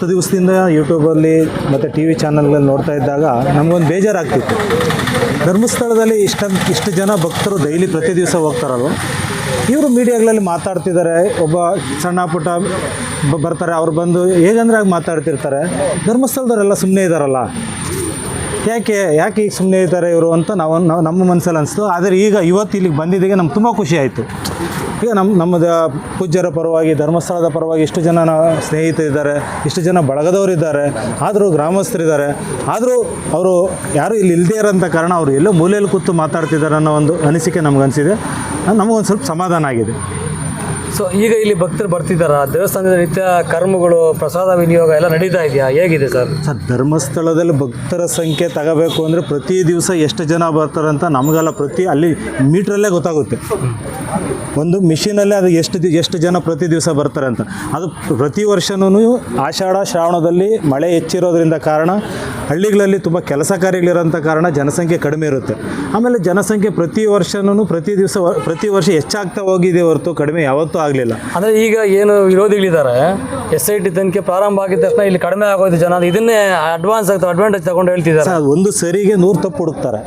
ಹತ್ತು ದಿವಸದಿಂದ ಯೂಟ್ಯೂಬಲ್ಲಿ ಮತ್ತು ಟಿ ವಿ ಚಾನಲ್ಗಳಲ್ಲಿ ನೋಡ್ತಾ ಇದ್ದಾಗ ನಮಗೊಂದು ಬೇಜಾರಾಗ್ತಿತ್ತು. ಧರ್ಮಸ್ಥಳದಲ್ಲಿ ಇಷ್ಟ ಇಷ್ಟು ಜನ ಭಕ್ತರು ಡೈಲಿ ಪ್ರತಿ ದಿವಸ ಹೋಗ್ತಾರಲ್ವ? ಇವರು ಮೀಡಿಯಾಗಳಲ್ಲಿ ಮಾತಾಡ್ತಿದ್ದಾರೆ, ಒಬ್ಬ ಸಣ್ಣ ಪುಟ್ಟ ಬರ್ತಾರೆ, ಅವ್ರು ಬಂದು ಹೇಗಂದ್ರೆ ಆಗಿ ಮಾತಾಡ್ತಿರ್ತಾರೆ. ಧರ್ಮಸ್ಥಳದವರೆಲ್ಲ ಸುಮ್ಮನೆ ಇದ್ದಾರಲ್ಲ ಯಾಕೆ ಯಾಕೆ ಈಗ ಸುಮ್ಮನೆ ಇದ್ದಾರೆ ಇವರು ಅಂತ ನಾವು ನಮ್ಮ ಮನಸ್ಸಲ್ಲಿ ಅನಿಸ್ತು. ಆದರೆ ಈಗ ಇವತ್ತು ಇಲ್ಲಿಗೆ ಬಂದಿದ್ದಕ್ಕೆ ನಮ್ಗೆ ತುಂಬ ಖುಷಿ ಆಯಿತು. ಈಗ ನಮ್ಮ ನಮ್ಮದ ಪೂಜ್ಯರ ಪರವಾಗಿ, ಧರ್ಮಸ್ಥಳದ ಪರವಾಗಿ ಇಷ್ಟು ಜನ ಸ್ನೇಹಿತರಿದ್ದಾರೆ, ಇಷ್ಟು ಜನ ಬಳಗದವರಿದ್ದಾರೆ ಆದರೂ ಗ್ರಾಮಸ್ಥರಿದ್ದಾರೆ. ಆದರೂ ಅವರು ಯಾರು ಇಲ್ಲಿ ಇಲ್ಲದೇ ಇರೋಂಥ ಕಾರಣ ಅವರು ಎಲ್ಲೋ ಮೂಲೆಯಲ್ಲಿ ಕೂತು ಮಾತಾಡ್ತಿದ್ದಾರೆ ಅನ್ನೋ ಒಂದು ಅನಿಸಿಕೆ ನಮಗನಿಸಿದೆ ನಮಗೊಂದು ಸ್ವಲ್ಪ ಸಮಾಧಾನ ಆಗಿದೆ. ಸೊ ಈಗ ಇಲ್ಲಿ ಭಕ್ತರು ಬರ್ತಿದ್ದಾರಾ? ದೇವಸ್ಥಾನದ ನಿತ್ಯ ಕರ್ಮಗಳು, ಪ್ರಸಾದ, ವಿನಿಯೋಗ ಎಲ್ಲ ನಡೀತಾ ಇದೆಯಾ? ಹೇಗಿದೆ ಸರ್? ಸರ್, ಧರ್ಮಸ್ಥಳದಲ್ಲಿ ಭಕ್ತರ ಸಂಖ್ಯೆ ತಗೋಬೇಕು ಅಂದರೆ ಪ್ರತಿ ದಿವಸ ಎಷ್ಟು ಜನ ಬರ್ತಾರಂತ ನಮಗೆಲ್ಲ ಪ್ರತಿ ಅಲ್ಲಿ ಮೀಟ್ರಲ್ಲೇ ಗೊತ್ತಾಗುತ್ತೆ. ಒಂದು ಮಿಷಿನಲ್ಲೇ ಅದು ಎಷ್ಟು ಎಷ್ಟು ಜನ ಪ್ರತಿ ದಿವಸ ಬರ್ತಾರೆ ಅಂತ. ಅದು ಪ್ರತಿ ವರ್ಷವೂ ಆಷಾಢ ಶ್ರಾವಣದಲ್ಲಿ ಮಳೆ ಹೆಚ್ಚಿರೋದ್ರಿಂದ ಕಾರಣ ಹಳ್ಳಿಗಳಲ್ಲಿ ತುಂಬ ಕೆಲಸ ಕಾರ್ಯಗಳಿರೋಂಥ ಕಾರಣ ಜನಸಂಖ್ಯೆ ಕಡಿಮೆ ಇರುತ್ತೆ. ಆಮೇಲೆ ಜನಸಂಖ್ಯೆ ಪ್ರತಿ ವರ್ಷನೂ ಪ್ರತಿ ದಿವಸ ಪ್ರತಿ ವರ್ಷ ಹೆಚ್ಚಾಗ್ತಾ ಹೋಗಿದೆ ಹೊರತು ಕಡಿಮೆ ಯಾವತ್ತೂ ಆಗಲಿಲ್ಲ. ಅಂದರೆ ಈಗ ಏನು ವಿರೋಧಿಗಳಿದ್ದಾರೆ ಎಸ್ ಐ ಟಿ ತನಿಖೆ ಪ್ರಾರಂಭ ಆಗಿದ ತಕ್ಷಣ ಇಲ್ಲಿ ಕಡಿಮೆ ಆಗೋದು ಜನ ಅದು ಇದನ್ನೇ ಅಡ್ವಾನ್ಸ್ ಆಗ್ತದೆ ಅಡ್ವಾಂಟೇಜ್ ತಗೊಂಡು ಹೇಳ್ತಿದ್ದಾರೆ. ಸರ್ ಒಂದು ಸರಿಗೆ ನೂರು ತಪ್ಪು ಹುಡುಕ್ತಾರೆ.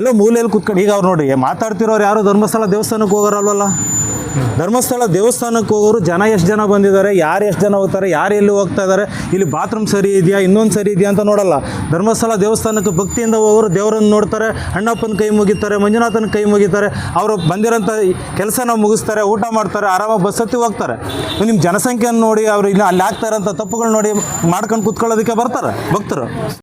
ಎಲ್ಲ ಮೂಲೆಯಲ್ಲಿ ಕುತ್ಕೊಂಡು ಈಗ ಅವ್ರು ನೋಡಿ ಮಾತಾಡ್ತಿರೋರು ಯಾರು ಧರ್ಮಸ್ಥಳ ದೇವಸ್ಥಾನಕ್ಕೆ ಹೋಗೋರಲ್ವಲ್ಲ ಧರ್ಮಸ್ಥಳ ದೇವಸ್ಥಾನಕ್ಕೆ ಹೋಗೋರು ಜನ ಎಷ್ಟು ಜನ ಬಂದಿದ್ದಾರೆ, ಯಾರು ಎಷ್ಟು ಜನ ಹೋಗ್ತಾರೆ, ಯಾರು ಎಲ್ಲಿ ಹೋಗ್ತಾ ಇದ್ದಾರೆ ಇಲ್ಲಿ ಬಾತ್ರೂಮ್ ಸರಿ ಇದೆಯಾ, ಇನ್ನೊಂದು ಸರಿ ಇದೆಯಾ ಅಂತ ನೋಡಲ್ಲ. ಧರ್ಮಸ್ಥಳ ದೇವಸ್ಥಾನಕ್ಕೆ ಭಕ್ತಿಯಿಂದ ಹೋಗೋರು ದೇವರನ್ನು ನೋಡ್ತಾರೆ, ಅಣ್ಣಪ್ಪನ ಕೈ ಮುಗಿತಾರೆ, ಮಂಜುನಾಥನ ಕೈ ಮುಗಿತಾರೆ, ಅವರು ಬಂದಿರೋಂಥ ಕೆಲಸನ ಮುಗಿಸ್ತಾರೆ, ಊಟ ಮಾಡ್ತಾರೆ ಆರಾಮಾಗಿ ಬಸ್ ಹತ್ತಿ ಹೋಗ್ತಾರೆ ನಿಮ್ಮ ಜನಸಂಖ್ಯೆಯನ್ನು ನೋಡಿ ಅವ್ರು ಇಲ್ಲಿ ಅಲ್ಲಿ ಆಗ್ತಾ ಇರೋಂಥ ತಪ್ಪುಗಳು ನೋಡಿ ಮಾಡ್ಕೊಂಡು ಕೂತ್ಕೊಳ್ಳೋದಕ್ಕೆ ಬರ್ತಾರೆ, ಭಕ್ತರು.